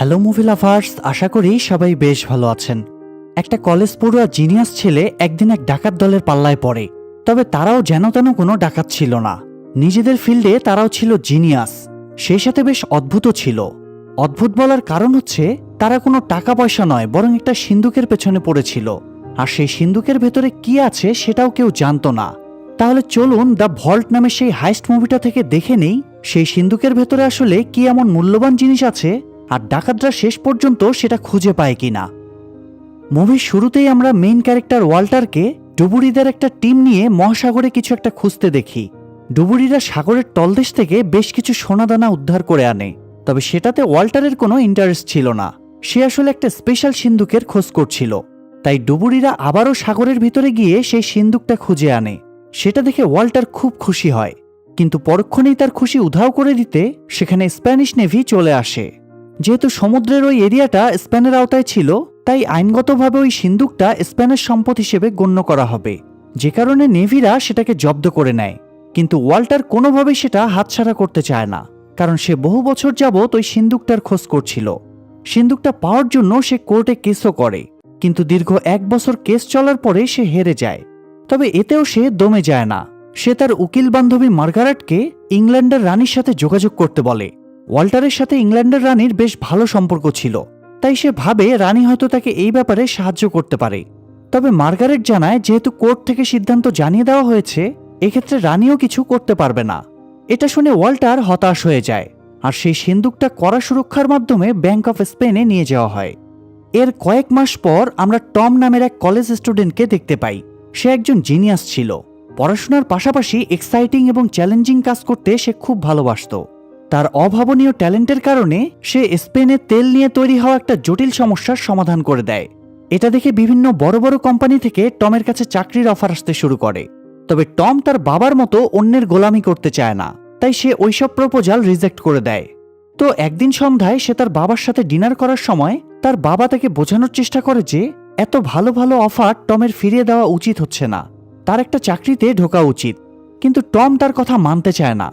Hello movie lovers, আশা করি সবাই বেশ ভালো আছেন। একটা কলেজ পড়ুয়া জিনিয়াস ছেলে একদিন এক ডাকাত দলের পাল্লায় পড়ে, তবে তারাও যেন তেন কোনো ডাকাত ছিল না। নিজেদের ফিল্ডে তারাও ছিল জিনিয়াস সেই সাথে বেশ অদ্ভুত ছিল। অদ্ভুত বলার কারণ হচ্ছে, তারা কোনো টাকা পয়সা নয়, বরং একটা সিন্দুকের পেছনে পড়েছিল। আর সেই সিন্দুকের ভেতরে কি আছে সেটাও কেউ জানতো না। তাহলে চলুন দ্য ভল্ট নামে সেই হাইস্ট মুভিটা থেকে দেখে নেই, সেই সিন্দুকের ভেতরে আসলে কি এমন মূল্যবান জিনিস আছে? আর ডাকাতরা শেষ পর্যন্ত সেটা খুঁজে পায় কিনা। মুভির শুরুতেই আমরা মেইন ক্যারেক্টার ওয়াল্টারকে ডুবুরিদের একটা টিম নিয়ে মহাসাগরে কিছু একটা খুঁজতে দেখি। ডুবুরিরা সাগরের তলদেশ থেকে বেশ কিছু সোনাদানা উদ্ধার করে আনে, তবে সেটাতে ওয়াল্টারের কোনো ইন্টারেস্ট ছিল না। সে আসলে একটা স্পেশাল সিন্দুকের খোঁজ করছিল। তাই ডুবুরিরা আবারও সাগরের ভিতরে গিয়ে সেই সিন্দুকটা খুঁজে আনে। সেটা দেখে ওয়াল্টার খুব খুশি হয়। কিন্তু পরক্ষণেই তার খুশি উধাও করে দিতে সেখানে স্প্যানিশ নেভি চলে আসে। যেহেতু সমুদ্রের ওই এরিয়াটা স্পেনের আওতায় ছিল, তাই আইনগতভাবে ওই সিন্দুকটা স্পেনের সম্পদ হিসেবে গণ্য করা হবে। যে কারণে নেভিরা সেটাকে জব্দ করে নেয়। কিন্তু ওয়াল্টার কোনোভাবেই সেটা হাতছাড়া করতে চায় না, কারণ সে বহু বছর যাবৎ ওই সিন্দুকটার খোঁজ করছিল। সিন্দুকটা পাওয়ার জন্য সে কোর্টে কেসও করে, কিন্তু দীর্ঘ এক বছর কেস চলার পরে সে হেরে যায়। তবে এতেও সে দমে যায় না। সে তার উকিল বান্ধবী মার্গারেটকে ইংল্যান্ডের রানীর সাথে যোগাযোগ করতে বলে। ওয়াল্টারের সাথে ইংল্যান্ডের রানীর বেশ ভালো সম্পর্ক ছিল, তাই সে ভাবে রানী হয়তো তাকে এই ব্যাপারে সাহায্য করতে পারে। তবে মার্গারেট জানায়, যেহেতু কোর্ট থেকে সিদ্ধান্ত জানিয়ে দেওয়া হয়েছে, এক্ষেত্রে রানীও কিছু করতে পারবে না। এটা শুনে ওয়াল্টার হতাশ হয়ে যায়, আর সেই সিন্দুকটা কড়া সুরক্ষার মাধ্যমে ব্যাংক অফ স্পেনে নিয়ে যাওয়া হয়। এর কয়েক মাস পর আমরা টম নামের এক কলেজ স্টুডেন্টকে দেখতে পাই। সে একজন জিনিয়াস ছিল। পড়াশোনার পাশাপাশি এক্সাইটিং এবং চ্যালেঞ্জিং কাজ করতে সে খুব ভালোবাসত। তার অভাবনীয় ট্যালেন্টের কারণে সে স্পেনে তেল নিয়ে তৈরি হওয়া একটা জটিল সমস্যার সমাধান করে দেয়। এটা দেখে বিভিন্ন বড় বড় কোম্পানি থেকে টমের কাছে চাকরির অফার আসতে শুরু করে। তবে টম তার বাবার মতো অন্যের গোলামি করতে চায় না, তাই সে ওইসব প্রপোজাল রিজেক্ট করে দেয়। তো একদিন সন্ধ্যায় সে তার বাবার সাথে ডিনার করার সময় তার বাবা তাকে বোঝানোর চেষ্টা করে যে, এত ভালো ভালো অফার টমের ফিরিয়ে দেওয়া উচিত হচ্ছে না। তার একটা চাকরিতে ঢোকা উচিত। কিন্তু টম তার কথা মানতে চায় না।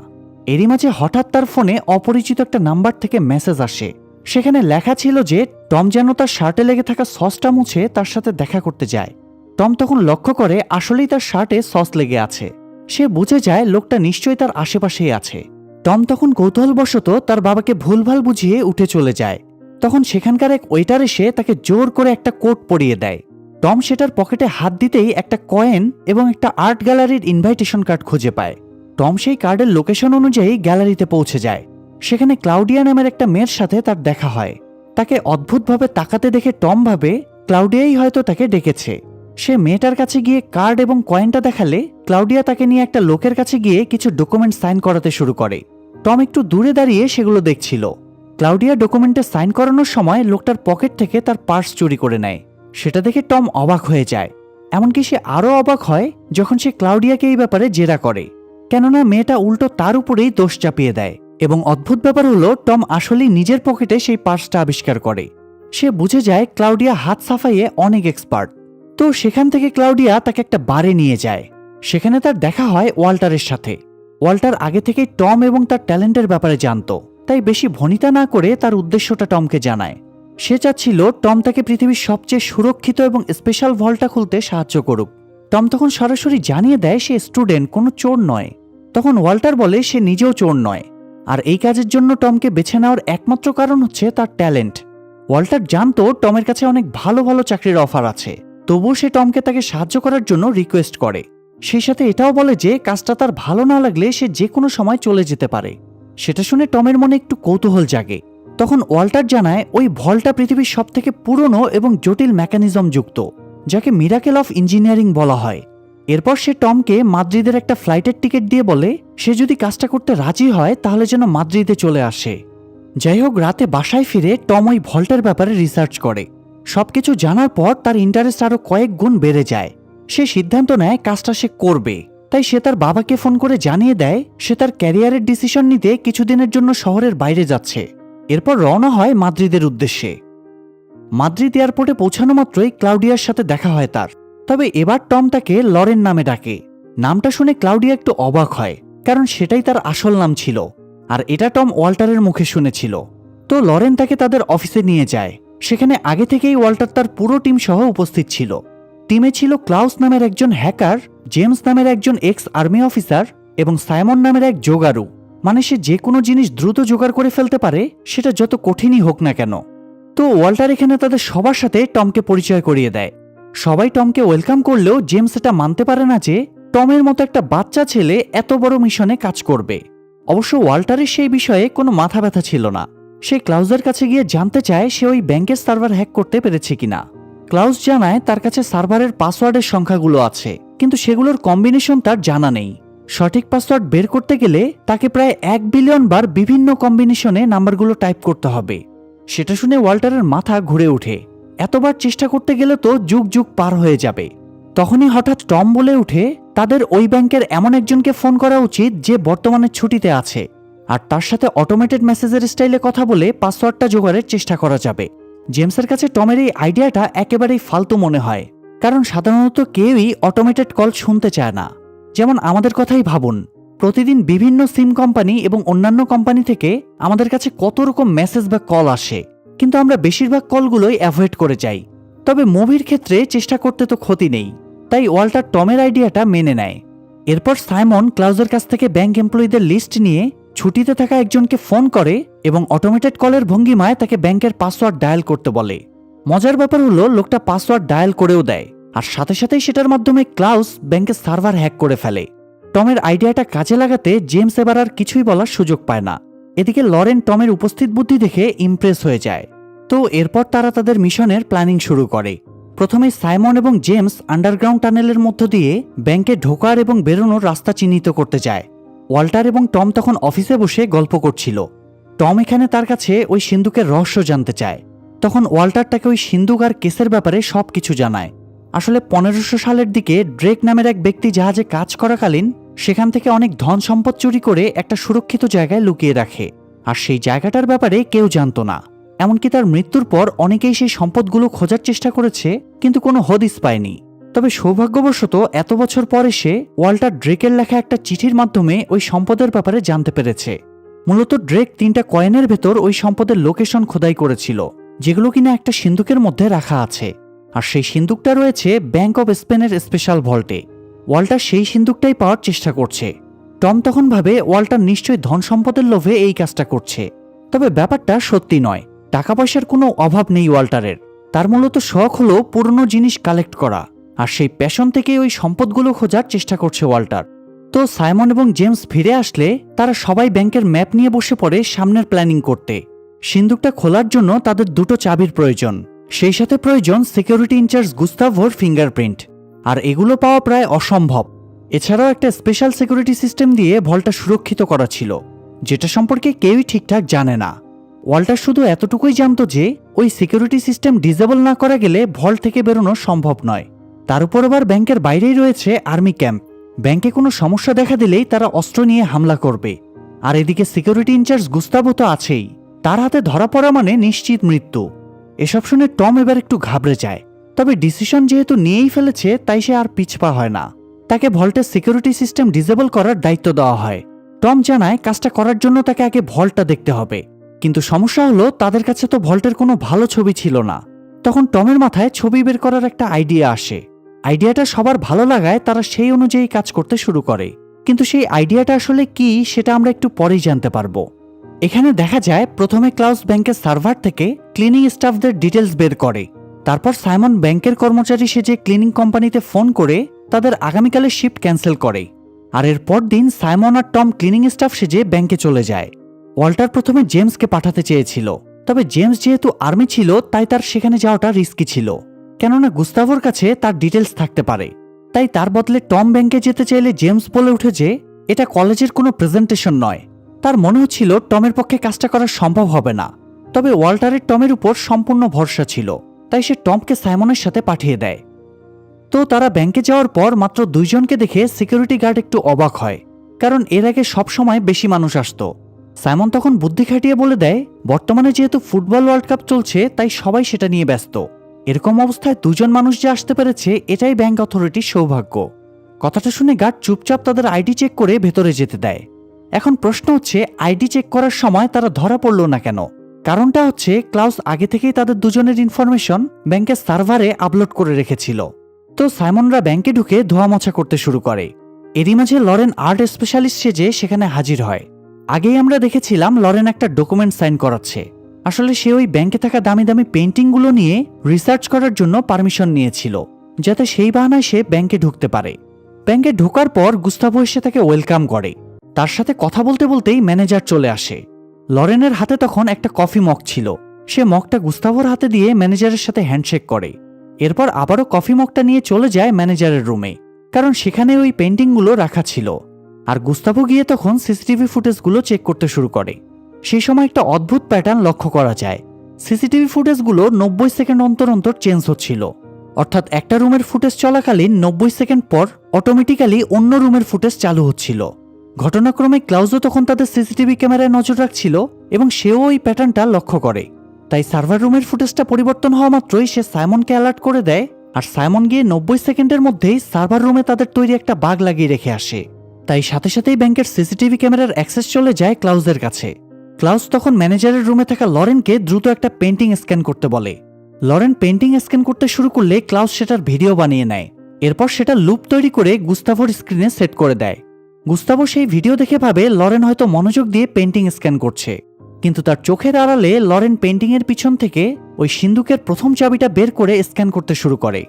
এরই মাঝে হঠাৎ তার ফোনে অপরিচিত একটা নাম্বার থেকে মেসেজ আসে। সেখানে লেখা ছিল যে, টম যেন তার শার্টে লেগে থাকা সসটা মুছে তার সাথে দেখা করতে যায়। টম তখন লক্ষ্য করে আসলেই তার শার্টে সস লেগে আছে। সে বুঝে যায় লোকটা নিশ্চয়ই তার আশেপাশেই আছে। টম তখন কৌতূহলবশত তার বাবাকে ভুলভাল বুঝিয়ে উঠে চলে যায়। তখন সেখানকার এক ওয়েটার এসে তাকে জোর করে একটা কোট পরিয়ে দেয়। টম সেটার পকেটে হাত দিতেই একটা কয়েন এবং একটা আর্ট গ্যালারির ইনভাইটেশন কার্ড খুঁজে পায়। টম সেই কার্ডের লোকেশন অনুযায়ী গ্যালারিতে পৌঁছে যায়। সেখানে ক্লাউডিয়া নামের একটা মেয়ের সাথে তার দেখা হয়। তাকে অদ্ভুতভাবে তাকাতে দেখে টম ভাবে, ক্লাউডিয়াই হয়তো তাকে ডেকেছে। সে মেয়েটার কাছে গিয়ে কার্ড এবং কয়েনটা দেখালে ক্লাউডিয়া তাকে নিয়ে একটা লোকের কাছে গিয়ে কিছু ডকুমেন্ট সাইন করাতে শুরু করে। টম একটু দূরে দাঁড়িয়ে সেগুলো দেখছিল। ক্লাউডিয়া ডকুমেন্টে সাইন করানোর সময় লোকটার পকেট থেকে তার পার্স চুরি করে নেয়। সেটা দেখে টম অবাক হয়ে যায়। এমনকি সে আরও অবাক হয় যখন সে ক্লাউডিয়াকে এই ব্যাপারে জেরা করে। কেননা মেয়েটা উল্টো তার উপরেই দোষ চাপিয়ে দেয় এবং অদ্ভুত ব্যাপার হলো, টম আসলেই নিজের পকেটে সেই পার্সটা আবিষ্কার করে। সে বুঝে যায়, ক্লাউডিয়া হাত সাফাইয়ে অনেক এক্সপার্ট। তো সেখান থেকে ক্লাউডিয়া তাকে একটা বারে নিয়ে যায়। সেখানে তার দেখা হয় ওয়াল্টারের সাথে। ওয়াল্টার আগে থেকেই টম এবং তার ট্যালেন্টের ব্যাপারে জানত। তাই বেশি ভনিতা না করে তার উদ্দেশ্যটা টমকে জানায়। সে চাচ্ছিল, টম তাকে পৃথিবীর সবচেয়ে সুরক্ষিত এবং স্পেশাল ভলটা খুলতে সাহায্য করুক। টম তখন সরাসরি জানিয়ে দেয় সে স্টুডেন্ট, কোনো চোর নয়। তখন ওয়াল্টার বলে সে নিজেও চোর নয়। আর এই কাজের জন্য টমকে বেছে নেওয়ার একমাত্র কারণ হচ্ছে তার ট্যালেন্ট। ওয়াল্টার জানতো টমের কাছে অনেক ভালো ভালো চাকরির অফার আছে। তবুও সে টমকে তাকে সাহায্য করার জন্য রিকোয়েস্ট করে। সেই সাথে এটাও বলে যে, কাজটা তার ভালো না লাগলে সে যে কোনো সময় চলে যেতে পারে। সেটা শুনে টমের মনে একটু কৌতূহল জাগে। তখন ওয়াল্টার জানায়, ওই ভলটা পৃথিবীর সব থেকে পুরনো এবং জটিল মেকানিজম যুক্ত। যাকে মিরাকেল অফ ইঞ্জিনিয়ারিং বলা হয়। এরপর সে টমকে মাদ্রিদের একটা ফ্লাইটের টিকিট দিয়ে বলে, সে যদি কাজটা করতে রাজি হয়, তাহলে যেন মাদ্রিদে চলে আসে। যাই হোক, রাতে বাসায় ফিরে টম ওই ভল্টের ব্যাপারে রিসার্চ করে। সবকিছু জানার পর তার ইন্টারেস্ট আরও কয়েক গুণ বেড়ে যায়। সে সিদ্ধান্ত নেয় কাজটা সে করবে। তাই সে তার বাবাকে ফোন করে জানিয়ে দেয়, সে তার ক্যারিয়ারের ডিসিশন নিতে কিছুদিনের জন্য শহরের বাইরে যাচ্ছে। এরপর রওনা হয় মাদ্রিদের উদ্দেশ্যে। মাদ্রিদ এয়ারপোর্টে পৌঁছানো মাত্রই ক্লাউডিয়ার সাথে দেখা হয় তার। তবে এবার টম তাকে লরেন নামে ডাকে। নামটা শুনে ক্লাউডিয়া একটু অবাক হয়, কারণ সেটাই তার আসল নাম ছিল, আর এটা টম ওয়াল্টারের মুখে শুনেছিল। তো লরেন তাকে তাদের অফিসে নিয়ে যায়। সেখানে আগে থেকেই ওয়াল্টার তার পুরো টিম সহ উপস্থিত ছিল। টিমে ছিল ক্লাউস নামের একজন হ্যাকার, জেমস নামের একজন এক্স আর্মি অফিসার এবং সাইমন নামের এক যোগারু মানে সে যে কোনো জিনিস দ্রুত জোগাড় করে ফেলতে পারে, সেটা যত কঠিনই হোক না কেন। তো ওয়াল্টার এখানে তাদের সবার সাথে টমকে পরিচয় করিয়ে দেয়। সবাই টমকে ওয়েলকাম করলেও জেমস এটা মানতে পারে না যে, টমের মতো একটা বাচ্চা ছেলে এত বড় মিশনে কাজ করবে। অবশ্য ওয়াল্টারের সেই বিষয়ে কোনো মাথা ব্যথা ছিল না। সে ক্লাউজের কাছে গিয়ে জানতে চায় সে ওই ব্যাংকের সার্ভার হ্যাক করতে পেরেছে কিনা। ক্লাউজ জানায় তার কাছে সার্ভারের পাসওয়ার্ডের সংখ্যাগুলো আছে, কিন্তু সেগুলোর কম্বিনেশন তার জানা নেই। সঠিক পাসওয়ার্ড বের করতে গেলে তাকে প্রায় এক বিলিয়ন বার বিভিন্ন কম্বিনেশনে নাম্বারগুলো টাইপ করতে হবে। সেটা শুনে ওয়াল্টারের মাথা ঘুরে ওঠে। এতবার চেষ্টা করতে গেলে তো যুগ যুগ পার হয়ে যাবে। তখনই হঠাৎ টম বলে উঠে তাদের ওই ব্যাংকের এমন একজনকে ফোন করা উচিত যে বর্তমানে ছুটিতে আছে। আর তার সাথে অটোমেটেড মেসেজের স্টাইলে কথা বলে পাসওয়ার্ডটা জোগাড়ের চেষ্টা করা যাবে। জেমসের কাছে টমের এই আইডিয়াটা একেবারেই ফালতু মনে হয়, কারণ সাধারণত কেউই অটোমেটেড কল শুনতে চায় না। যেমন আমাদের কথাই ভাবুন প্রতিদিন বিভিন্ন সিম কোম্পানি এবং অন্যান্য কোম্পানি থেকে আমাদের কাছে কত রকম মেসেজ বা কল আসে, কিন্তু আমরা বেশিরভাগ কলগুলোই অ্যাভয়েড করে যাই। তবে মুভির ক্ষেত্রে চেষ্টা করতে তো ক্ষতি নেই, তাই ওয়াল্টার টমের আইডিয়াটা মেনে নেয়। এরপর সাইমন ক্লাউজের কাছ থেকে ব্যাংক এমপ্লয়ীদের লিস্ট নিয়ে ছুটিতে থাকা একজনকে ফোন করে এবং অটোমেটেড কলের ভঙ্গিমায় তাকে ব্যাংকের পাসওয়ার্ড ডায়াল করতে বলে। মজার ব্যাপার হলো, লোকটা পাসওয়ার্ড ডায়াল করেও দেয়, আর সাথে সাথেই সেটার মাধ্যমে ক্লাউস ব্যাংকের সার্ভার হ্যাক করে ফেলে। টমের আইডিয়াটা কাজে লাগাতে জেমস এবার আর কিছুই বলার সুযোগ পায় না। এদিকে লরেন টমের উপস্থিত বুদ্ধি দেখে ইমপ্রেস হয়ে যায়। তো এরপর তারা তাদের মিশনের প্ল্যানিং শুরু করে। প্রথমে সাইমন এবং জেমস আন্ডারগ্রাউন্ড টানেলের মধ্য দিয়ে ব্যাংকে ঢোকার এবং বেরোনোর রাস্তা চিহ্নিত করতে যায়। ওয়াল্টার এবং টম তখন অফিসে বসে গল্প করছিল। টম এখানে তার কাছে ওই সিন্ধুকের রহস্য জানতে চায়। তখন ওয়াল্টার তাকে ওই সিন্ধুক আর কেসের ব্যাপারে সব কিছু জানায়। আসলে পনেরোশো সালের দিকে ড্রেক নামের এক ব্যক্তি জাহাজে কাজ করাকালীন সেখান থেকে অনেক ধন সম্পদ চুরি করে একটা সুরক্ষিত জায়গায় লুকিয়ে রাখে, আর সেই জায়গাটার ব্যাপারে কেউ জানত না। এমনকি তার মৃত্যুর পর অনেকেই সেই সম্পদগুলো খোঁজার চেষ্টা করেছে, কিন্তু কোনো হদিস পায়নি। তবে সৌভাগ্যবশত এত বছর পর এসে ওয়াল্টার ড্রেকের লেখা একটা চিঠির মাধ্যমে ওই সম্পদের ব্যাপারে জানতে পেরেছে। মূলত ড্রেক তিনটা কয়েনের ভেতর ওই সম্পদের লোকেশন খোদাই করেছিল, যেগুলো কিনা একটা সিন্ধুকের মধ্যে রাখা আছে। আর সেই সিন্দুকটা রয়েছে ব্যাংক অব স্পেনের স্পেশাল ভল্টে। ওয়াল্টার সেই সিন্দুকটাই পাওয়ার চেষ্টা করছে। টম তখন ভাবে ওয়াল্টার নিশ্চয়ই ধন সম্পদের লোভে এই কাজটা করছে। তবে ব্যাপারটা সত্যি নয়। টাকা পয়সার কোনো অভাব নেই ওয়াল্টারের। তার মূলত শখ হলো পুরনো জিনিস কালেক্ট করা, আর সেই প্যাশন থেকে ওই সম্পদগুলো খোঁজার চেষ্টা করছে ওয়াল্টার। তো সাইমন এবং জেমস ফিরে আসলে তারা সবাই ব্যাংকের ম্যাপ নিয়ে বসে পড়ে সামনের প্ল্যানিং করতে। সিন্দুকটা খোলার জন্য তাদের দুটো চাবির প্রয়োজন। সেই সাথে প্রয়োজন সিকিউরিটি ইনচার্জ গুস্তাভোর ফিঙ্গারপ্রিন্ট আর এগুলো পাওয়া প্রায় অসম্ভব। এছাড়াও একটা স্পেশাল সিকিউরিটি সিস্টেম দিয়ে ভলটা সুরক্ষিত করা ছিল, যেটা সম্পর্কে কেউই ঠিকঠাক জানে না। ওয়াল্টার শুধু এতটুকুই জানতো যে, ওই সিকিউরিটি সিস্টেম ডিজেবল না করা গেলে ভল থেকে বেরোনো সম্ভব নয়। তার উপর আবার ব্যাংকের বাইরেই রয়েছে আর্মি ক্যাম্প। ব্যাংকে কোনো সমস্যা দেখা দিলেই তারা অস্ত্র নিয়ে হামলা করবে। আর এদিকে সিকিউরিটি ইনচার্জ গুস্তাবো তো আছেই। তার হাতে ধরা পড়া মানে নিশ্চিত মৃত্যু। এসব শুনে টম এবার একটু ঘাবড়ে যায়। তবে ডিসিশন যেহেতু নিয়েই ফেলেছে, তাই সে আর পিছপা হয় না। তাকে ভল্টের সিকিউরিটি সিস্টেম ডিজেবল করার দায়িত্ব দেওয়া হয়। টম জানায়, কাজটা করার জন্য তাকে আগে ভল্টটা দেখতে হবে। কিন্তু সমস্যা হলো, তাদের কাছে তো ভল্টের কোনো ভালো ছবি ছিল না। তখন টমের মাথায় ছবি বের করার একটা আইডিয়া আসে। আইডিয়াটা সবার ভালো লাগায়, তারা সেই অনুযায়ী কাজ করতে শুরু করে। কিন্তু সেই আইডিয়াটা আসলে কি, সেটা আমরা একটু পরেই জানতে পারব। এখানে দেখা যায়, প্রথমে ক্লাউস ব্যাংকের সার্ভার থেকে ক্লিনিং স্টাফদের ডিটেলস বের করে। তারপর সাইমন ব্যাংকের কর্মচারী সেজে ক্লিনিং কোম্পানিতে ফোন করে তাদের আগামীকালের শিফট ক্যান্সেল করে। আর এর দিন সাইমন আর টম ক্লিনিং স্টাফ সেজে ব্যাংকে চলে যায়। ওয়াল্টার প্রথমে জেমসকে পাঠাতে চেয়েছিল। তবে জেমস যেহেতু আর্মি ছিল, তাই তার সেখানে যাওয়াটা রিস্কি ছিল। কেননা গুস্তাভোর কাছে তার ডিটেলস থাকতে পারে। তাই তার বদলে টম ব্যাংকে যেতে চাইলে জেমস বলে উঠে যে, এটা কলেজের কোনো প্রেজেন্টেশন নয়। তার মনে হচ্ছিল টমের পক্ষে কাজটা করা সম্ভব হবে না। তবে ওয়াল্টারের টমের উপর সম্পূর্ণ ভরসা ছিল। তাই সে টমকে সাইমনের সাথে পাঠিয়ে দেয়। তো তারা ব্যাংকে যাওয়ার পর মাত্র দুইজনকে দেখে সিকিউরিটি গার্ড একটু অবাক হয়, কারণ এর আগে সবসময় বেশি মানুষ আসত। সাইমন তখন বুদ্ধি খাটিয়ে বলে দেয়, বর্তমানে যেহেতু ফুটবল ওয়ার্ল্ড কাপ চলছে, তাই সবাই সেটা নিয়ে ব্যস্ত। এরকম অবস্থায় দুজন মানুষ যে আসতে পেরেছে, এটাই ব্যাংক অথরিটির সৌভাগ্য। কথাটা শুনে গার্ড চুপচাপ তাদের আইডি চেক করে ভেতরে যেতে দেয়। এখন প্রশ্ন হচ্ছে, আইডি চেক করার সময় তারা ধরা পড়ল না কেন? কারণটা হচ্ছে ক্লাউস আগে থেকেই তাদের দুজনের ইনফরমেশন ব্যাংকের সার্ভারে আপলোড করে রেখেছিল। তো সাইমনরা ব্যাংকে ঢুকে ধোয়া মোছা করতে শুরু করে। এরই মাঝে লরেন আর্ট স্পেশালিস্ট সেজে সেখানে হাজির হয়। আগেই আমরা দেখেছিলাম লরেন একটা ডকুমেন্ট সাইন করাচ্ছে। আসলে সে ওই ব্যাংকে থাকা দামি দামি পেন্টিংগুলো নিয়ে রিসার্চ করার জন্য পারমিশন নিয়েছিল, যাতে সেই বাহানায় সে ব্যাংকে ঢুকতে পারে। ব্যাংকে ঢোকার পর গুস্তাভো এসে তাকে ওয়েলকাম করে। তার সাথে কথা বলতে বলতেই ম্যানেজার চলে আসে। লরেনের হাতে তখন একটা কফি মগ ছিল। সে মগটা গুস্তাভোর হাতে দিয়ে ম্যানেজারের সাথে হ্যান্ডশেক করে। এরপর আবারও কফি মগটা নিয়ে চলে যায় ম্যানেজারের রুমে, কারণ সেখানে ওই পেন্টিংগুলো রাখা ছিল। আর গুস্তাভো গিয়ে তখন সিসিটিভি ফুটেজগুলো চেক করতে শুরু করে। সেই সময় একটা অদ্ভুত প্যাটার্ন লক্ষ্য করা যায়। সিসিটিভি ফুটেজগুলো নব্বই সেকেন্ড অন্তর অন্তর চেঞ্জ হচ্ছিল। অর্থাৎ একটা রুমের ফুটেজ চলাকালীন নব্বই সেকেন্ড পর অটোমেটিক্যালি অন্য রুমের ফুটেজ চালু হচ্ছিল। ঘটনাক্রমে ক্লাউজও তখন তাদের সিসিটিভি ক্যামেরায় নজর রাখছিল এবং সেও ওই প্যাটার্নটা লক্ষ্য করে। তাই সার্ভার রুমের ফুটেজটা পরিবর্তন হওয়া মাত্রই সে সাইমনকে অ্যালার্ট করে দেয় আর সাইমন গিয়ে নব্বই সেকেন্ডের মধ্যেই সার্ভার রুমে তাদের তৈরি একটা বাঘ লাগিয়ে রেখে আসে। তাই সাথে সাথেই ব্যাংকের সিসিটিভি ক্যামেরার অ্যাক্সেস চলে যায় ক্লাউজের কাছে। ক্লাউজ তখন ম্যানেজারের রুমে থাকা লরেনকে দ্রুত একটা পেন্টিং স্ক্যান করতে বলে। লরেন পেন্টিং স্ক্যান করতে শুরু করলে ক্লাউজ সেটার ভিডিও বানিয়ে নেয়। এরপর সেটা লুপ তৈরি করে গুস্তাভোর স্ক্রিনে সেট করে দেয়। গুস্তাভো সেই ভিডিও দেখে ভাবে লরেন হয়তো মনোযোগ দিয়ে পেন্টিং স্ক্যান করছে। কিন্তু তার চোখের আড়ালে লরেন পেন্টিংয়ের পিছন থেকে ওই সিন্দুকের প্রথম চাবিটা বের করে স্ক্যান করতে শুরু করে।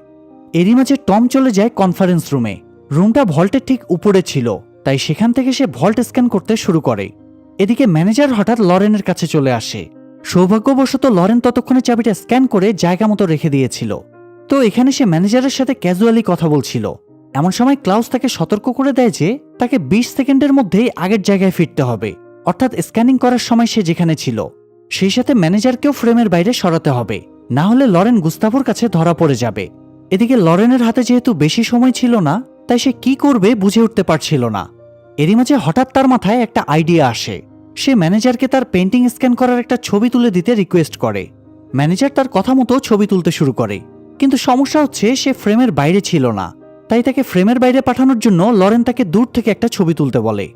এরই মাঝে টম চলে যায় কনফারেন্স রুমে। রুমটা ভল্টের ঠিক উপরে ছিল, তাই সেখান থেকে সে ভল্ট স্ক্যান করতে শুরু করে। এদিকে ম্যানেজার হঠাৎ লরেনের কাছে চলে আসে। সৌভাগ্যবশত লরেন ততক্ষণে চাবিটা স্ক্যান করে জায়গা মতো রেখে দিয়েছিল। তো এখানে সে ম্যানেজারের সাথে ক্যাজুয়ালি কথা বলছিল। এমন সময় ক্লাউস তাকে সতর্ক করে দেয় যে তাকে বিশ সেকেন্ডের মধ্যেই আগের জায়গায় ফিরতে হবে। অর্থাৎ স্ক্যানিং করার সময় সে যেখানে ছিল, সেই সাথে ম্যানেজারকেও ফ্রেমের বাইরে সরাতে হবে। না হলে লরেন গুস্তাভোর কাছে ধরা পড়ে যাবে। এদিকে লরেনের হাতে যেহেতু বেশি সময় ছিল না, তাই সে কি করবে বুঝে উঠতে পারছিল না। এরই মাঝে হঠাৎ তার মাথায় একটা আইডিয়া আসে। সে ম্যানেজারকে তার পেন্টিং স্ক্যান করার একটা ছবি তুলে দিতে রিকোয়েস্ট করে। ম্যানেজার তার কথা মতো ছবি তুলতে শুরু করে। কিন্তু সমস্যা হচ্ছে সে ফ্রেমের বাইরে ছিল না। তাই তাকে ফ্রেমের বাইরে পাঠানোর জন্য লরেন তাকে দূর থেকে একটা ছবি তুলতে বলে।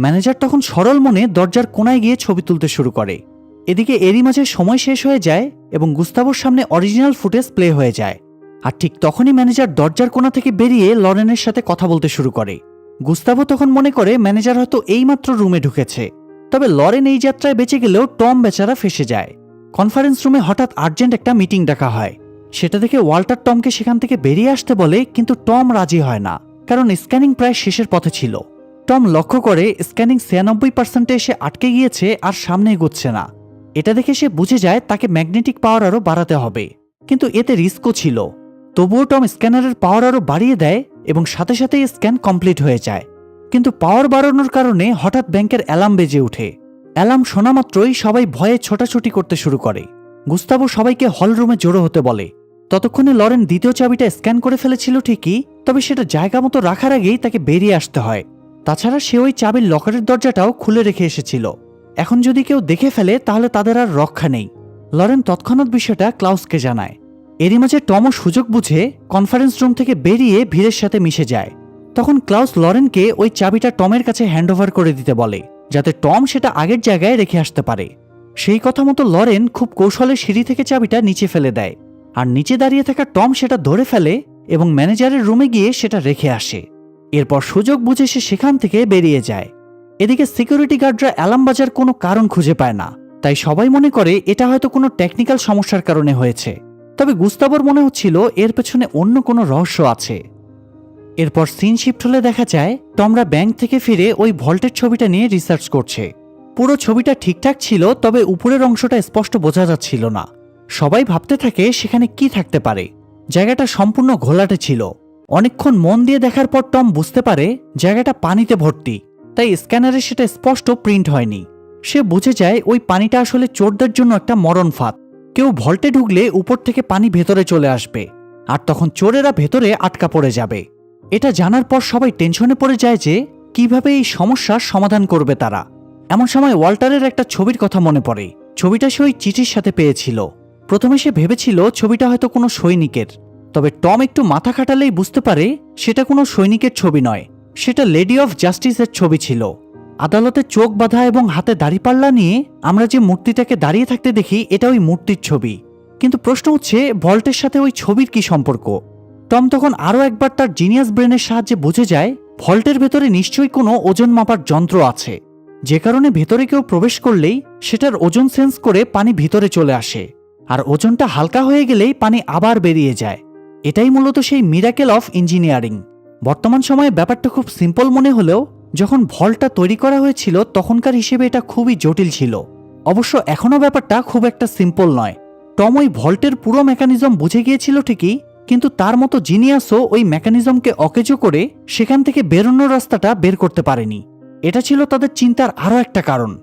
ম্যানেজার তখন সরল মনে দরজার কোনায় গিয়ে ছবি তুলতে শুরু করে। এদিকে এরই মাঝে সময় শেষ হয়ে যায় এবং গুস্তাবোর সামনে অরিজিনাল ফুটেজ প্লে হয়ে যায়। আর ঠিক তখনই ম্যানেজার দরজার কোণা থেকে বেরিয়ে লরেনের সাথে কথা বলতে শুরু করে। গুস্তাবো তখন মনে করে ম্যানেজার হয়তো এইমাত্র রুমে ঢুকেছে। তবে লরেন এই যাত্রায় বেঁচে গেলেও টম বেচারা ফেসে যায়। কনফারেন্স রুমে হঠাৎ আর্জেন্ট একটা মিটিং ডাকা হয়। সেটা দেখে ওয়াল্টার টমকে সেখান থেকে বেরিয়ে আসতে বলে, কিন্তু টম রাজি হয় না, কারণ স্ক্যানিং প্রায় শেষের পথে ছিল। টম লক্ষ্য করে স্ক্যানিং ছিয়ানব্বই পার্সেন্টে এসে আটকে গিয়েছে আর সামনে এগোচ্ছে না। এটা দেখে সে বুঝে যায় তাকে ম্যাগনেটিক পাওয়ার আরও বাড়াতে হবে, কিন্তু এতে রিস্কও ছিল। তবুও টম স্ক্যানারের পাওয়ার আরও বাড়িয়ে দেয় এবং সাথে সাথেই স্ক্যান কমপ্লিট হয়ে যায়। কিন্তু পাওয়ার বাড়ানোর কারণে হঠাৎ ব্যাংকের অ্যালার্ম বেজে ওঠে। অ্যালার্ম শোনা মাত্রই সবাই ভয়ে ছোটাছুটি করতে শুরু করে। গুস্তাবো সবাইকে হল রুমে জড়ো হতে বলে। ততক্ষণে লরেন দ্বিতীয় চাবিটা স্ক্যান করে ফেলেছিল ঠিকই, তবে সেটা জায়গা মতো রাখার আগেই তাকে বেরিয়ে আসতে হয়। তাছাড়া সে ওই চাবির লকারের দরজাটাও খুলে রেখে এসেছিল। এখন যদি কেউ দেখে ফেলে, তাহলে তাদের আর রক্ষা নেই। লরেন তৎক্ষণাৎ বিষয়টা ক্লাউসকে জানায়। এরই মাঝে টমও সুযোগ বুঝে কনফারেন্স রুম থেকে বেরিয়ে ভিড়ের সাথে মিশে যায়। তখন ক্লাউস লরেনকে ওই চাবিটা টমের কাছে হ্যান্ডওভার করে দিতে বলে, যাতে টম সেটা আগের জায়গায় রেখে আসতে পারে। সেই কথা মতো লরেন খুব কৌশলে সিঁড়ি থেকে চাবিটা নিচে ফেলে দেয়। আর নিচে দাঁড়িয়ে থাকা টম সেটা ধরে ফেলে এবং ম্যানেজারের রুমে গিয়ে সেটা রেখে আসে। এরপর সুযোগ বুঝে সে সেখান থেকে বেরিয়ে যায়। এদিকে সিকিউরিটি গার্ডরা অ্যালার্ম বাজার কোনো কারণ খুঁজে পায় না। তাই সবাই মনে করে এটা হয়তো কোনো টেকনিক্যাল সমস্যার কারণে হয়েছে। তবে গুস্তাবর মনে হচ্ছিল এর পেছনে অন্য কোনো রহস্য আছে। এরপর সিন শিফট হলে দেখা যায়, টমরা ব্যাংক থেকে ফিরে ওই ভল্টের ছবিটা নিয়ে রিসার্চ করছে। পুরো ছবিটা ঠিকঠাক ছিল, তবে উপরের অংশটা স্পষ্ট বোঝা যাচ্ছিল না। সবাই ভাবতে থাকে সেখানে কি থাকতে পারে। জায়গাটা সম্পূর্ণ ঘোলাটে ছিল। অনেকক্ষণ মন দিয়ে দেখার পর টম বুঝতে পারে জায়গাটা পানিতে ভর্তি, তাই স্ক্যানারে সেটা স্পষ্ট প্রিন্ট হয়নি। সে বুঝে যায় ওই পানিটা আসলে চোরদের জন্য একটা মরণ ফাঁদ। কেউ ভল্টে ঢুকলে উপর থেকে পানি ভেতরে চলে আসবে, আর তখন চোরেরা ভেতরে আটকা পড়ে যাবে। এটা জানার পর সবাই টেনশনে পড়ে যায় যে, কীভাবে এই সমস্যার সমাধান করবে তারা? এমন সময় ওয়াল্টারের একটা ছবির কথা মনে পড়ে। ছবিটা সে ওই চিঠির সাথে পেয়েছিল। প্রথমে সে ভেবেছিল ছবিটা হয়তো কোনো সৈনিকের, তবে টম একটু মাথা খাটালেই বুঝতে পারে সেটা কোনো সৈনিকের ছবি নয়। সেটা লেডি অফ জাস্টিসের ছবি ছিল। আদালতে চোখ বাঁধা এবং হাতে দাড়িপাল্লা নিয়ে আমরা যে মূর্তিটাকে দাঁড়িয়ে থাকতে দেখি, এটা ওই মূর্তির ছবি। কিন্তু প্রশ্ন হচ্ছে, ভল্টের সাথে ওই ছবির কি সম্পর্ক? টম তখন আরও একবার তার জিনিয়াস ব্রেনের সাহায্যে বুঝে যায়, ভল্টের ভেতরে নিশ্চয়ই কোনো ওজন মাপার যন্ত্র আছে। যে কারণে ভেতরে কেউ প্রবেশ করলেই সেটার ওজন সেন্স করে পানি ভিতরে চলে আসে। আর ওজনটা হালকা হয়ে গেলেই পানি আবার বেরিয়ে যায়। এটাই মূলত সেই মিরাকেল অফ ইঞ্জিনিয়ারিং বর্তমান সময়ে ব্যাপারটা খুব সিম্পল মনে হলেও, যখন ভলটা তৈরি করা হয়েছিল, তখনকার হিসেবে এটা খুবই জটিল ছিল। অবশ্য এখনও ব্যাপারটা খুব একটা সিম্পল নয়। টম ওই ভল্টের পুরো মেকানিজম বুঝে গিয়েছিল ঠিকই, কিন্তু তার মতো জিনিয়াসও ওই মেকানিজমকে অকেজো করে সেখান থেকে বেরোনোর রাস্তাটা বের করতে পারেনি। এটা ছিল তাদের চিন্তার আরও একটা কারণ।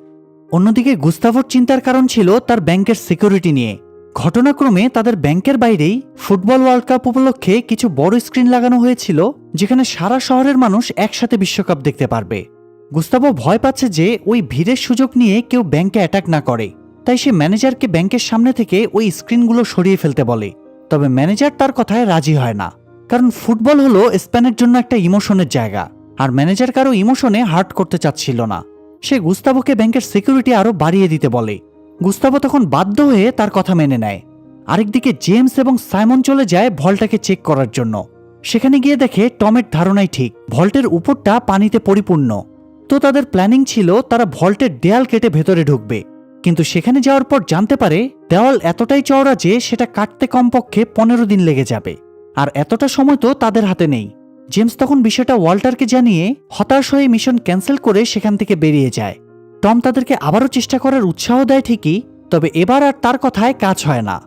অন্যদিকে গুস্তাভর চিন্তার কারণ ছিল তার ব্যাংকের সিকিউরিটি নিয়ে। ঘটনাক্রমে তাদের ব্যাংকের বাইরেই ফুটবল ওয়ার্ল্ড কাপ উপলক্ষে কিছু বড় স্ক্রিন লাগানো হয়েছিল, যেখানে সারা শহরের মানুষ একসাথে বিশ্বকাপ দেখতে পারবে। গুস্তাভো ভয় পাচ্ছে যে ওই ভিড়ের সুযোগ নিয়ে কেউ ব্যাংকে অ্যাটাক না করে। তাই সে ম্যানেজারকে ব্যাংকের সামনে থেকে ওই স্ক্রিনগুলো সরিয়ে ফেলতে বলে। তবে ম্যানেজার তার কথায় রাজি হয় না। কারণ ফুটবল হলো স্পেনের জন্য একটা ইমোশনের জায়গা। আর ম্যানেজার কারও ইমোশনে হার্ট করতে চাচ্ছিল না। সে গুস্তাবোকে ব্যাংকের সিকিউরিটি আরও বাড়িয়ে দিতে বলে। গুস্তাভো তখন বাধ্য হয়ে তার কথা মেনে নেয়। আরেকদিকে জেমস এবং সাইমন চলে যায় ভলটাকে চেক করার জন্য। সেখানে গিয়ে দেখে টমের ধারণাই ঠিক, ভল্টের উপরটা পানিতে পরিপূর্ণ। তো তাদের প্ল্যানিং ছিল তারা ভল্টের দেয়াল কেটে ভেতরে ঢুকবে। কিন্তু সেখানে যাওয়ার পর জানতে পারে, দেওয়াল এতটাই চওড়া যে সেটা কাটতে কমপক্ষে পনেরো দিন লেগে যাবে। আর এতটা সময় তো তাদের হাতে নেই। জেমস তখন বিষয়টা ওয়াল্টারকে জানিয়ে হতাশ হয়ে মিশন ক্যান্সেল করে সেখান থেকে বেরিয়ে যায়। টম তাদেরকে আবারও চেষ্টা করার উৎসাহ দেয় ঠিকই, তবে এবার আর তার কথায় কাজ হয় না।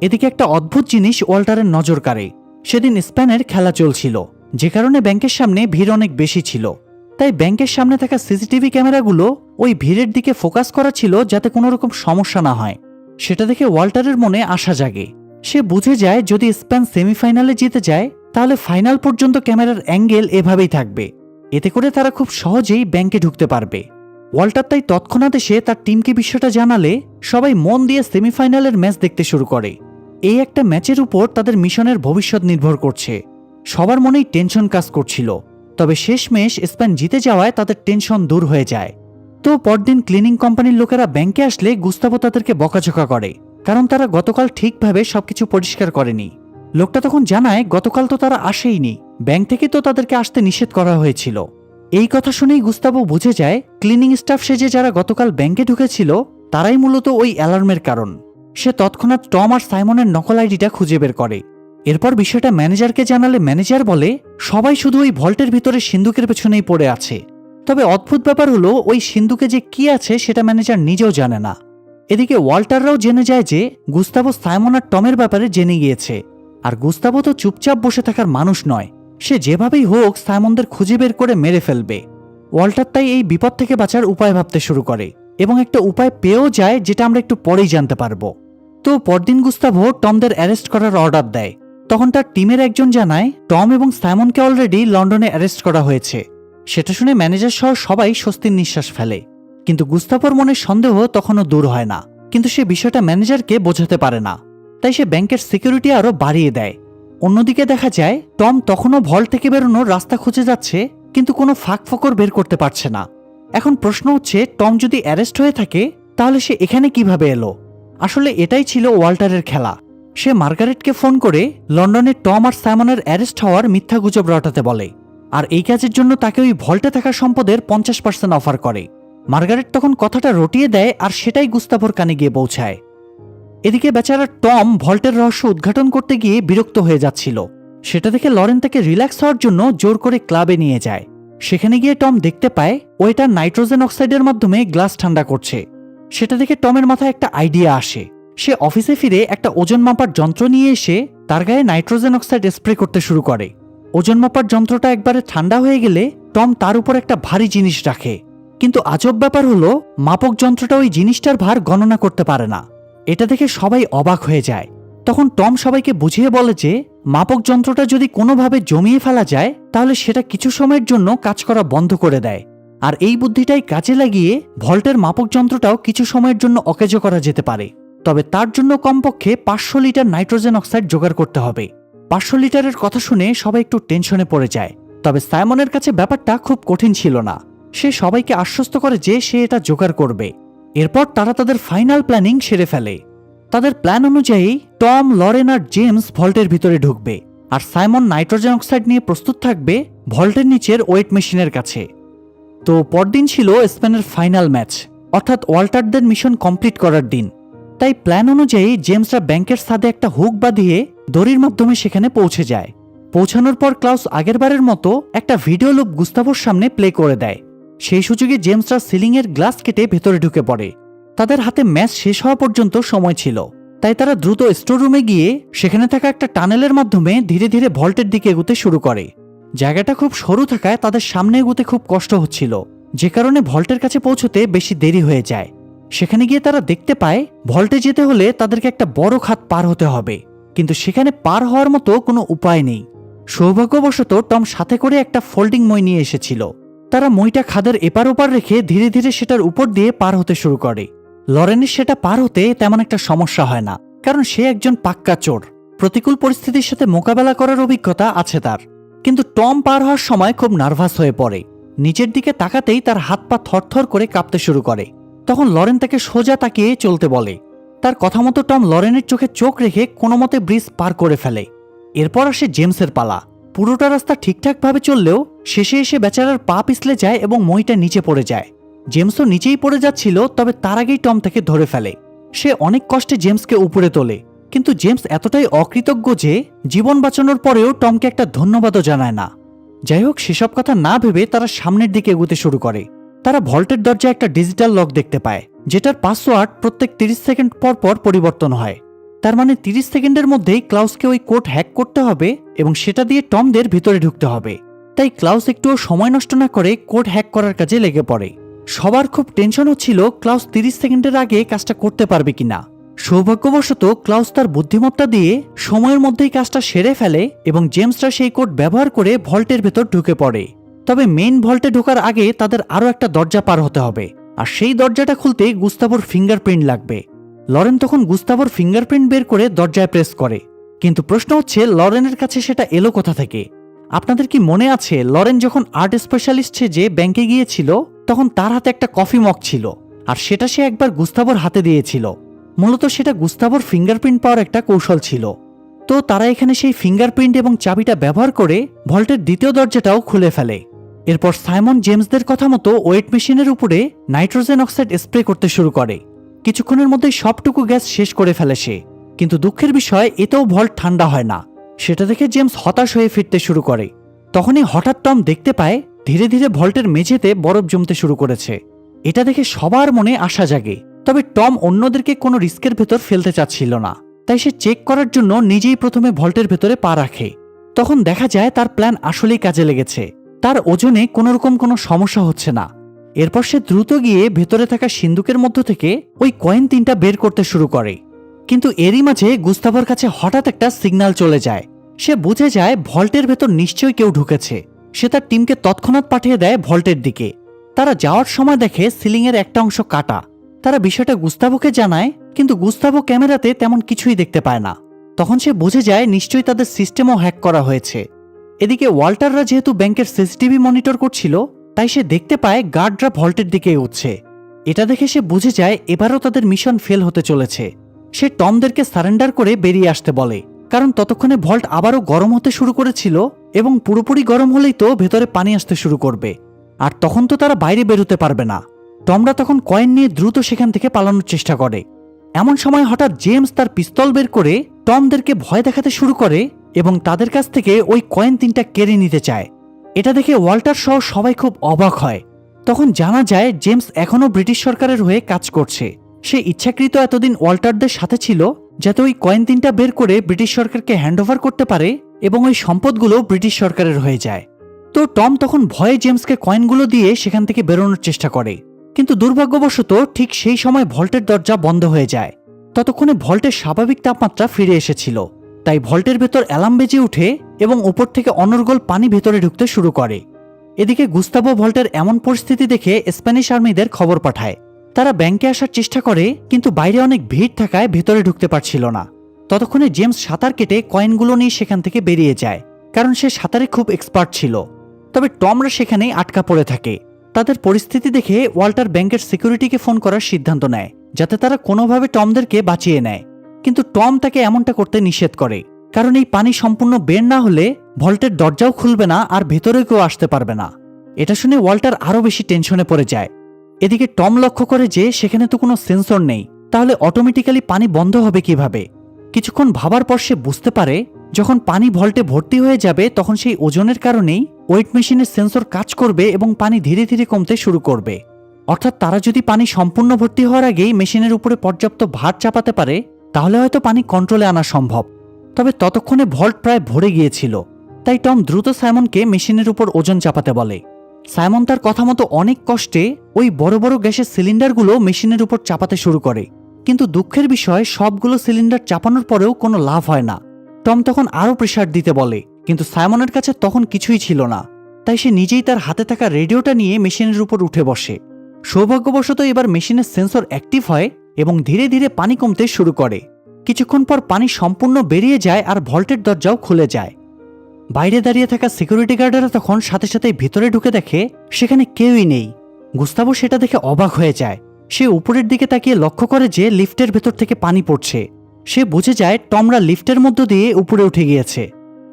এদিকে একটা অদ্ভুত জিনিস ওয়াল্টারের নজর কাড়ে। সেদিন স্প্যানের খেলা চলছিল, যে কারণে ব্যাংকের সামনে ভিড় অনেক বেশি ছিল। তাই ব্যাংকের সামনে থাকা সিসিটিভি ক্যামেরাগুলো ওই ভিড়ের দিকে ফোকাস করা ছিল যাতে কোনো রকম সমস্যা না হয়। সেটা দেখে ওয়াল্টারের মনে আশা জাগে। সে বুঝে যায়, যদি স্প্যান সেমিফাইনালে জিতে যায়, তাহলে ফাইনাল পর্যন্ত ক্যামেরার অ্যাঙ্গেল এভাবেই থাকবে। এতে করে তারা খুব সহজেই ব্যাংকে ঢুকতে পারবে। ওয়াল্টার তাই তৎক্ষণাৎ এসে তার টিমকে বিষয়টা জানালে সবাই মন দিয়ে সেমিফাইনালের ম্যাচ দেখতে শুরু করে। এই একটা ম্যাচের উপর তাদের মিশনের ভবিষ্যৎ নির্ভর করছে। সবার মনেই টেনশন কাজ করছিল। তবে শেষমেশ স্পেন জিতে যাওয়ায় তাদের টেনশন দূর হয়ে যায়। তো পরদিন ক্লিনিং কোম্পানির লোকেরা ব্যাংকে আসলে গুস্তাবো তাদেরকে বকাঝকা করে, কারণ তারা গতকাল ঠিকভাবে সবকিছু পরিষ্কার করেনি। লোকটা তখন জানায়, গতকাল তো তারা আসেইনি। ব্যাংক থেকে তো তাদেরকে আসতে নিষেধ করা হয়েছিল। এই কথা শুনেই গুস্তাবো বুঝে যায় ক্লিনিং স্টাফ সেজে যারা গতকাল ব্যাংকে ঢুকেছিল, তারাই মূলত ওই অ্যালার্মের কারণ। সে তৎক্ষণাৎ টম আর সাইমনের নকল আইডিটা খুঁজে বের করে। এরপর বিষয়টা ম্যানেজারকে জানালে ম্যানেজার বলে, সবাই শুধু ওই ভল্টের ভিতরে সিন্ধুকের পেছনেই পড়ে আছে। তবে অদ্ভুত ব্যাপার হলো, ওই সিন্ধুকে যে কি আছে সেটা ম্যানেজার নিজেও জানে না। এদিকে ওয়াল্টাররাও জেনে যায় যে, গুস্তাবো সাইমন আর টমের ব্যাপারে জেনে গিয়েছে। আর গুস্তাবো তো চুপচাপ বসে থাকার মানুষ নয়। সে যেভাবেই হোক সাইমনদের খুঁজে বের করে মেরে ফেলবে। ওয়াল্টার তাই এই বিপদ থেকে বাঁচার উপায় ভাবতে শুরু করে এবং একটা উপায় পেয়েও যায় যেটা আমরা একটু পরেই জানতে পারব। তো পরদিন গুস্তাভো টমদের অ্যারেস্ট করার অর্ডার দেয়। তখন তার টিমের একজন জানায়, টম এবং সাইমনকে অলরেডি লন্ডনে অ্যারেস্ট করা হয়েছে। সেটা শুনে ম্যানেজার সহ সবাই স্বস্তির নিঃশ্বাস ফেলে। কিন্তু গুস্তাফর মনে সন্দেহ তখনও দূর হয় না। কিন্তু সে বিষয়টা ম্যানেজারকে বোঝাতে পারে না। তাই সে ব্যাংকের সিকিউরিটি আরও বাড়িয়ে দেয়। অন্যদিকে দেখা যায়, টম তখনও ভল থেকে বেরোনোর রাস্তা খুঁজে যাচ্ছে, কিন্তু কোনো ফাঁক ফকর বের করতে পারছে না। এখন প্রশ্ন হচ্ছে, টম যদি অ্যারেস্ট হয়ে থাকে, তাহলে সে এখানে কীভাবে এলো? আসলে এটাই ছিল ওয়াল্টারের খেলা। সে মার্গারেটকে ফোন করে লন্ডনে টম আর সাইমনের অ্যারেস্ট হওয়ার মিথ্যা গুজব রটাতে বলে, আর এই কাজের জন্য তাকে ওই ভল্টে থাকা সম্পদের পঞ্চাশ পার্সেন্ট অফার করে। মার্গারেট তখন কথাটা রটিয়ে দেয় আর সেটাই গুস্তাভর কানে গিয়ে পৌঁছায়। এদিকে বেচারা টম ভল্টের রহস্য উদ্ঘাটন করতে গিয়ে বিরক্ত হয়ে যাচ্ছিল। সেটা দেখে লরেন তাকে রিল্যাক্স হওয়ার জন্য জোর করে ক্লাবে নিয়ে যায়। সেখানে গিয়ে টম দেখতে পায় ওইটা নাইট্রোজেন অক্সাইডের মাধ্যমে গ্লাস ঠান্ডা করছে। সেটা দেখে টমের মাথায় একটা আইডিয়া আসে। সে অফিসে ফিরে একটা ওজন মাপার যন্ত্র নিয়ে এসে তার গায়ে নাইট্রোজেন অক্সাইড স্প্রে করতে শুরু করে। ওজন মাপার যন্ত্রটা একবারে ঠান্ডা হয়ে গেলে টম তার উপর একটা ভারী জিনিস রাখে। কিন্তু আজব ব্যাপার হলো, মাপক যন্ত্রটা ওই জিনিসটার ভার গণনা করতে পারে না। এটা দেখে সবাই অবাক হয়ে যায়। তখন টম সবাইকে বুঝিয়ে বলে যে, মাপক যন্ত্রটা যদি কোনোভাবে জমিয়ে ফেলা যায়, তাহলে সেটা কিছু সময়ের জন্য কাজ করা বন্ধ করে দেয়। আর এই বুদ্ধিটাই কাজে লাগিয়ে ভল্টের মাপক যন্ত্রটাও কিছু সময়ের জন্য অকেজো করা যেতে পারে। তবে তার জন্য কমপক্ষে পাঁচশো লিটার নাইট্রোজেন অক্সাইড জোগাড় করতে হবে। পাঁচশো লিটারের কথা শুনে সবাই একটু টেনশনে পড়ে যায়। তবে সাইমনের কাছে ব্যাপারটা খুব কঠিন ছিল না। সে সবাইকে আশ্বস্ত করে যে সে এটা জোগাড় করবে। এরপর তারা তাদের ফাইনাল প্ল্যানিং সেরে ফেলে। তাদের প্ল্যান অনুযায়ী, টম, লরেন আর জেমস ভল্টের ভিতরে ঢুকবে, আর সাইমন নাইট্রোজেন অক্সাইড নিয়ে প্রস্তুত থাকবে ভল্টের নিচের ওয়েট মেশিনের কাছে। তো পরদিন ছিল স্পেনের ফাইনাল ম্যাচ অর্থাৎ ওয়াল্টারদের মিশন কমপ্লিট করার দিন। তাই প্ল্যান অনুযায়ী জেমসরা ব্যাংকের সাথে একটা হুক বাঁধিয়ে দড়ির মাধ্যমে সেখানে পৌঁছে যায়। পৌঁছানোর পর ক্লাউস আগেরবারের মতো একটা ভিডিও লুপ গুস্তাভোর সামনে প্লে করে দেয়। সেই সুযোগে জেমসরা সিলিংয়ের গ্লাস কেটে ভেতরে ঢুকে পড়ে। তাদের হাতে ম্যাচ শেষ হওয়া পর্যন্ত সময় ছিল। তাই তারা দ্রুত স্টোর রুমে গিয়ে সেখানে থাকা একটা টানেলের মাধ্যমে ধীরে ধীরে ভল্টের দিকে এগুতে শুরু করে। জায়গাটা খুব সরু থাকায় তাদের সামনে এগুতে খুব কষ্ট হচ্ছিল। যে কারণে ভল্টের কাছে পৌঁছতে বেশি দেরি হয়ে যায়। সেখানে গিয়ে তারা দেখতে পায়, ভল্টে যেতে হলে তাদেরকে একটা বড় খাত পার হতে হবে। কিন্তু সেখানে পার হওয়ার মতো কোনো উপায় নেই। সৌভাগ্যবশত টম সাথে করে একটা ফোল্ডিং মই নিয়ে এসেছিল। তারা মইটা খাদের এপার ওপার রেখে ধীরে ধীরে সেটার উপর দিয়ে পার হতে শুরু করে। লরেনের সেটা পার হতে তেমন একটা সমস্যা হয় না, কারণ সে একজন পাক্কা চোর। প্রতিকূল পরিস্থিতির সাথে মোকাবেলা করার অভিজ্ঞতা আছে তার। কিন্তু টম পার হওয়ার সময় খুব নার্ভাস হয়ে পড়ে। নিচের দিকে তাকাতেই তার হাত পা থরথর করে কাঁপতে শুরু করে। তখন লরেন তাকে সোজা তাকিয়ে চলতে বলে। তার কথা মতো টম লরেনের চোখে চোখ রেখে কোনো মতে ব্রিজ পার করে ফেলে। এরপর আসে জেমসের পালা। পুরোটা রাস্তা ঠিকঠাকভাবে চললেও শেষে এসে বেচারার পা পিছলে যায় এবং মইটা নিচে পড়ে যায়। জেমসও নিচেই পড়ে যাচ্ছিল, তবে তার আগেই টম তাকে ধরে ফেলে। সে অনেক কষ্টে জেমসকে উপরে তোলে। কিন্তু জেমস এতটাই অকৃতজ্ঞ যে জীবন বাঁচানোর পরেও টমকে একটা ধন্যবাদও জানায় না। যাই হোক, সেসব কথা না ভেবে তারা সামনের দিকে এগুতে শুরু করে। তারা ভল্টের দরজায় একটা ডিজিটাল লক দেখতে পায়, যেটার পাসওয়ার্ড প্রত্যেক তিরিশ সেকেন্ড পর পর পরিবর্তন হয়। তার মানে তিরিশ সেকেন্ডের মধ্যেই ক্লাউসকে ওই কোড হ্যাক করতে হবে এবং সেটা দিয়ে টমদের ভিতরে ঢুকতে হবে। তাই ক্লাউস একটুও সময় নষ্ট না করে কোড হ্যাক করার কাজে লেগে পড়ে। সবার খুব টেনশন হচ্ছিল ক্লাউস তিরিশ সেকেন্ডের আগে কাজটা করতে পারবে কিনা। সৌভাগ্যবশত ক্লাউস তার বুদ্ধিমত্তা দিয়ে সময়ের মধ্যেই কাজটা সেরে ফেলে এবং জেমসরা সেই কোড ব্যবহার করে ভল্টের ভেতর ঢুকে পড়ে। তবে মেইন ভল্টে ঢোকার আগে তাদের আরও একটা দরজা পার হতে হবে। আর সেই দরজাটা খুলতে গুস্তাবোর ফিঙ্গারপ্রিন্ট লাগবে। লরেন তখন গুস্তাবোর ফিঙ্গারপ্রিন্ট বের করে দরজায় প্রেস করে। কিন্তু প্রশ্ন হচ্ছে, লরেনের কাছে সেটা এলো কোথা থেকে? আপনাদের কি মনে আছে, লরেন যখন আর্ট স্পেশালিস্ট সে যে ব্যাংকে গিয়েছিল, তখন তার হাতে একটা কফি মগ ছিল, আর সেটা সে একবার গুস্তাবোর হাতে দিয়েছিল। মূলত সেটা গুস্তাবোর ফিঙ্গারপ্রিন্ট পাওয়ার একটা কৌশল ছিল। তো তারা এখানে সেই ফিঙ্গারপ্রিন্ট এবং চাবিটা ব্যবহার করে ভল্টের দ্বিতীয় দরজাটাও খুলে ফেলে। এরপর সাইমন জেমসদের কথা মতো ওয়েট মেশিনের উপরে নাইট্রোজেন অক্সাইড স্প্রে করতে শুরু করে। কিছুক্ষণের মধ্যে সবটুকু গ্যাস শেষ করে ফেলে সে। কিন্তু দুঃখের বিষয়, এতেও ভল্ট ঠান্ডা হয় না। সেটা দেখে জেমস হতাশ হয়ে ফিরতে শুরু করে। তখনই হঠাৎ টম দেখতে পায়, ধীরে ধীরে ভল্টের মেঝেতে বরফ জমতে শুরু করেছে। এটা দেখে সবার মনে আশা জাগে। তবে টম অন্যদেরকে কোনো রিস্কের ভেতর ফেলতে চাচ্ছিল না। তাই সে চেক করার জন্য নিজেই প্রথমে ভল্টের ভেতরে পা রাখে। তখন দেখা যায় তার প্ল্যান আসলেই কাজে লেগেছে। তার ওজনে কোনোরকম কোনো সমস্যা হচ্ছে না। এরপর সে দ্রুত গিয়ে ভেতরে থাকা সিন্দুকের মধ্য থেকে ওই কয়েন তিনটা বের করতে শুরু করে। কিন্তু এরই মাঝে গুস্তাভর কাছে হঠাৎ একটা সিগন্যাল চলে যায়। সে বুঝে যায় ভল্টের ভেতর নিশ্চয়ই কেউ ঢুকেছে। সে তার টিমকে তৎক্ষণাৎ পাঠিয়ে দেয় ভল্টের দিকে। তারা যাওয়ার সময় দেখে সিলিংয়ের একটা অংশ কাটা। তারা বিষয়টা গুস্তাভোকে জানায়, কিন্তু গুস্তাভো ক্যামেরাতে তেমন কিছুই দেখতে পায় না। তখন সে বুঝে যায় নিশ্চয়ই তাদের সিস্টেমও হ্যাক করা হয়েছে। এদিকে ওয়াল্টাররা যেহেতু ব্যাংকের সিসিটিভি মনিটর করছিল তাই সে দেখতে পায় গার্ডরা ভল্টের দিকে উঠছে এটা দেখে সে বুঝে যায় এবারও তাদের মিশন ফেল হতে চলেছে। সে টমদেরকে সারেন্ডার করে বেরিয়ে আসতে বলে, কারণ ততক্ষণে ভল্ট আবারও গরম হতে শুরু করেছিল এবং পুরোপুরি গরম হলেই তো ভেতরে পানি আসতে শুরু করবে। আর তখন তো তারা বাইরে বেরোতে পারবে না। টমরা তখন কয়েন নিয়ে দ্রুত সেখান থেকে পালানোর চেষ্টা করে। এমন সময় হঠাৎ জেমস তার পিস্তল বের করে টমদেরকে ভয় দেখাতে শুরু করে এবং তাদের কাছ থেকে ওই কয়েন তিনটা কেড়ে নিতে চায়। এটা দেখে ওয়াল্টার সহ সবাই খুব অবাক হয়। তখন জানা যায়, জেমস এখনও ব্রিটিশ সরকারের হয়ে কাজ করছে। সে ইচ্ছাকৃত এতদিন ওয়াল্টারদের সাথে ছিল, যাতে ওই কয়েন তিনটা বের করে ব্রিটিশ সরকারকে হ্যান্ডওভার করতে পারে এবং ওই সম্পদগুলো ব্রিটিশ সরকারের হয়ে যায়। তো টম তখন ভয়ে জেমসকে কয়েনগুলো দিয়ে সেখান থেকে বেরোনোর চেষ্টা করে। কিন্তু দুর্ভাগ্যবশত ঠিক সেই সময় ভল্টের দরজা বন্ধ হয়ে যায়। ততক্ষণে ভল্টের স্বাভাবিক তাপমাত্রা ফিরে এসেছিল। তাই ভল্টের ভেতর অ্যালার্ম বেজে উঠে এবং উপর থেকে অনর্গল পানি ভেতরে ঢুকতে শুরু করে। এদিকে গুস্তাবো ভল্টের এমন পরিস্থিতি দেখে স্প্যানিশ আর্মিদের খবর পাঠায়। তারা ব্যাংকে আসার চেষ্টা করে, কিন্তু বাইরে অনেক ভিড় থাকায় ভেতরে ঢুকতে পারছিল না। ততক্ষণে জেমস সাঁতার কেটে কয়েনগুলো নিয়ে সেখান থেকে বেরিয়ে যায়, কারণ সে সাঁতারে খুব এক্সপার্ট ছিল। তবে টমরা সেখানেই আটকা পড়ে থাকে। তাদের পরিস্থিতি দেখে ওয়াল্টার ব্যাংকের সিকিউরিটিকে ফোন করার সিদ্ধান্ত নেয়, যাতে তারা কোনোভাবে টমদেরকে বাঁচিয়ে নেয়। কিন্তু টম তাকে এমনটা করতে নিষেধ করে। কারণ এই পানি সম্পূর্ণ বের না হলে ভল্টের দরজাও খুলবে না আর ভেতরে কেউ আসতে পারবে না। এটা শুনে ওয়াল্টার আরও বেশি টেনশনে পড়ে যায়। এদিকে টম লক্ষ্য করে যে সেখানে তো কোনো সেন্সর নেই। তাহলে অটোমেটিক্যালি পানি বন্ধ হবে কীভাবে? কিছুক্ষণ ভাবার পর সে বুঝতে পারে, যখন পানি ভল্টে ভর্তি হয়ে যাবে, তখন সেই ওজনের কারণেই ওয়েট মেশিনের সেন্সর কাজ করবে এবং পানি ধীরে ধীরে কমতে শুরু করবে। অর্থাৎ তারা যদি পানি সম্পূর্ণ ভর্তি হওয়ার আগেই মেশিনের উপরে পর্যাপ্ত ভার চাপাতে পারে তাহলে হয়তো পানি কন্ট্রোলে আনা সম্ভব। তবে ততক্ষণে ভল্ট প্রায় ভরে গিয়েছিল। তাই টম দ্রুত সাইমনকে মেশিনের উপর ওজন চাপাতে বলে। সাইমন তার কথা মতো অনেক কষ্টে ওই বড় বড় গ্যাসের সিলিন্ডারগুলো মেশিনের উপর চাপাতে শুরু করে। কিন্তু দুঃখের বিষয়, সবগুলো সিলিন্ডার চাপানোর পরেও কোনো লাভ হয় না। টম তখন আরও প্রেশার দিতে বলে, কিন্তু সাইমনের কাছে তখন কিছুই ছিল না। তাই সে নিজেই তার হাতে থাকা রেডিওটা নিয়ে মেশিনের উপর উঠে বসে। সৌভাগ্যবশত এবার মেশিনের সেন্সর অ্যাক্টিভ হয় এবং ধীরে ধীরে পানি কমতে শুরু করে। কিছুক্ষণ পর পানি সম্পূর্ণ বেরিয়ে যায় আর ভল্টের দরজাও খুলে যায়। বাইরে দাঁড়িয়ে থাকা সিকিউরিটি গার্ডেরা তখন সাথে সাথে ভিতরে ঢুকে দেখে, সেখানে কেউই নেই। গুস্তাবো সেটা দেখে অবাক হয়ে যায়। সে উপরের দিকে তাকিয়ে লক্ষ্য করে যে লিফটের ভেতর থেকে পানি পড়ছে। সে বুঝে যায়, টমরা লিফটের মধ্য দিয়ে উপরে উঠে গিয়েছে।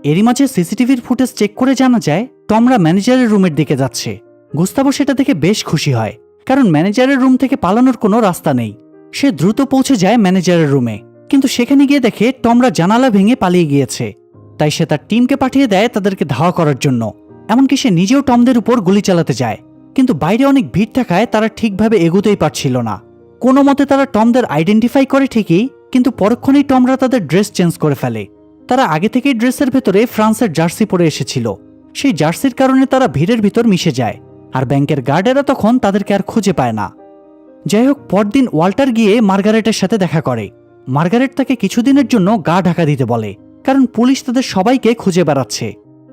এরই মাঝে সিসিটিভির ফুটেজ চেক করে জানা যায়, টমরা ম্যানেজারের রুমের দিকে যাচ্ছে। গুস্তাবো সেটা দেখে বেশ খুশি হয়, কারণ ম্যানেজারের রুম থেকে পালানোর কোনো রাস্তা নেই। সে দ্রুত পৌঁছে যায় ম্যানেজারের রুমে। কিন্তু সেখানে গিয়ে দেখে টমরা জানালা ভেঙে পালিয়ে গিয়েছে। তাই সে তার টিমকে পাঠিয়ে দেয় তাদেরকে ধাওয়া করার জন্য। এমনকি সে নিজেও টমদের উপর গুলি চালাতে যায়। কিন্তু বাইরে অনেক ভিড় থাকায় তারা ঠিকভাবে এগোতেই পারছিল না। কোনো মতে তারা টমদের আইডেন্টিফাই করে ঠিকই, কিন্তু পরক্ষণেই টমরা তাদের ড্রেস চেঞ্জ করে ফেলে। তারা আগে থেকেই ড্রেসের ভেতরে ফ্রান্সের জার্সি পরে এসেছিল। সেই জার্সির কারণে তারা ভিড়ের ভিতর মিশে যায়। আর ব্যাংকের গার্ডেরা তখন তাদেরকে আর খুঁজে পায় না। যাই হোক পরদিন ওয়াল্টার গিয়ে মার্গারেটের সাথে দেখা করে। মার্গারেট তাকে কিছুদিনের জন্য গা ঢাকা দিতে বলে, কারণ পুলিশ তাদের সবাইকে খুঁজে বেড়াচ্ছে।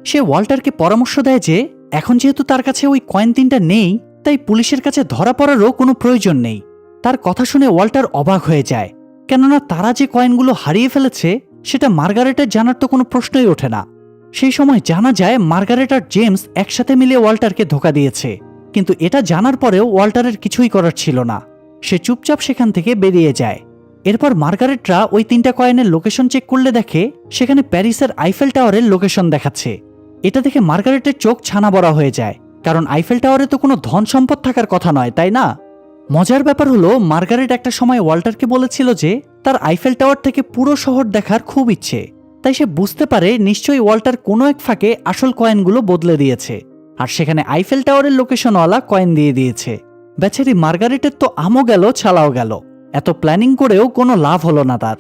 সে ওয়াল্টারকে পরামর্শ দেয় যে, এখন যেহেতু তার কাছে ওই কয়েন তিনটা নেই, তাই পুলিশের কাছে ধরা পড়ারও কোনো প্রয়োজন নেই। তার কথা শুনে ওয়াল্টার অবাক হয়ে যায়, কেননা তারা যে কয়েনগুলো হারিয়ে ফেলেছে, সেটা মার্গারেটের জানার তো কোনো প্রশ্নই ওঠে না। সেই সময় জানা যায়, মার্গারেট আর জেমস একসাথে মিলে ওয়াল্টারকে ধোকা দিয়েছে। কিন্তু এটা জানার পরেও ওয়াল্টারের কিছুই করার ছিল না। সে চুপচাপ সেখান থেকে বেরিয়ে যায়। এরপর মার্গারেটরা ওই তিনটা কয়েনের লোকেশন চেক করলে দেখে সেখানে প্যারিসের আইফেল টাওয়ারের লোকেশন দেখাচ্ছে। এটা দেখে মার্গারেটের চোখ ছানা বড়া হয়ে যায়, কারণ আইফেল টাওয়ারে তো কোনো ধন সম্পদ থাকার কথা নয়, তাই না? মজার ব্যাপার হলো, মার্গারেট একটা সময় ওয়াল্টারকে বলেছিল যে তার আইফেল টাওয়ার থেকে পুরো শহর দেখার খুব ইচ্ছে। তাই সে বুঝতে পারে নিশ্চয়ই ওয়াল্টার কোনো এক ফাঁকে আসল কয়েনগুলো বদলে দিয়েছে। আর সেখানে আইফেল টাওয়ারের লোকেশনওয়ালা কয়েন দিয়ে দিয়েছে। বেচারি মার্গারেটের তো আমও গেল, ছালাও গেল। এত প্ল্যানিং করেও কোনো লাভ হলো না তার।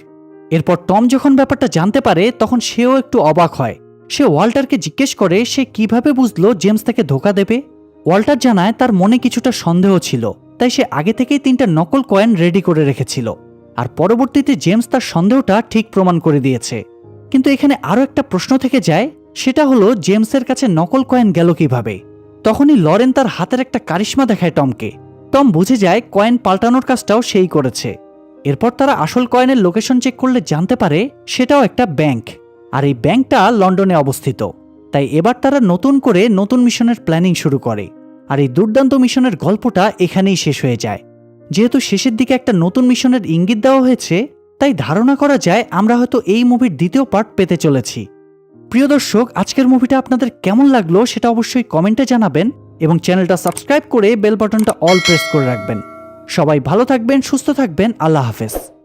এরপর টম যখন ব্যাপারটা জানতে পারে, তখন সেও একটু অবাক হয়। সে ওয়াল্টারকে জিজ্ঞেস করে, সে কীভাবে বুঝলো জেমস তাকে ধোকা দেবে? ওয়াল্টার জানায় তার মনে কিছুটা সন্দেহ ছিল, তাই সে আগে থেকেই তিনটা নকল কয়েন রেডি করে রেখেছিল। আর পরবর্তীতে জেমস তার সন্দেহটা ঠিক প্রমাণ করে দিয়েছে। কিন্তু এখানে আরও একটা প্রশ্ন থেকে যায় সেটা হলো জেমসের কাছে নকল কয়েন গেল কীভাবে? তখনই লরেন তার হাতের একটা কারিশ্মা দেখায় টমকে। টম বুঝে যায় কয়েন পাল্টানোর কাজটাও সেই করেছে। এরপর তারা আসল কয়েনের লোকেশন চেক করলে জানতে পারে সেটাও একটা ব্যাংক। আর এই ব্যাংকটা লন্ডনে অবস্থিত। তাই এবার তারা নতুন করে নতুন মিশনের প্ল্যানিং শুরু করে। আর এই দুর্দান্ত মিশনের গল্পটা এখানেই শেষ হয়ে যায়। যেহেতু শেষের দিকে একটা নতুন মিশনের ইঙ্গিত দেওয়া হয়েছে, তাই ধারণা করা যায় আমরা হয়তো এই মুভির দ্বিতীয় পার্ট পেতে চলেছি। প্রিয় দর্শক, আজকের মুভিটা আপনাদের কেমন লাগল সেটা অবশ্যই কমেন্টে জানাবেন এবং চ্যানেলটা সাবস্ক্রাইব করে বেল বাটনটা অল প্রেস করে রাখবেন। সবাই ভালো থাকবেন, সুস্থ থাকবেন, আল্লাহ হাফেজ।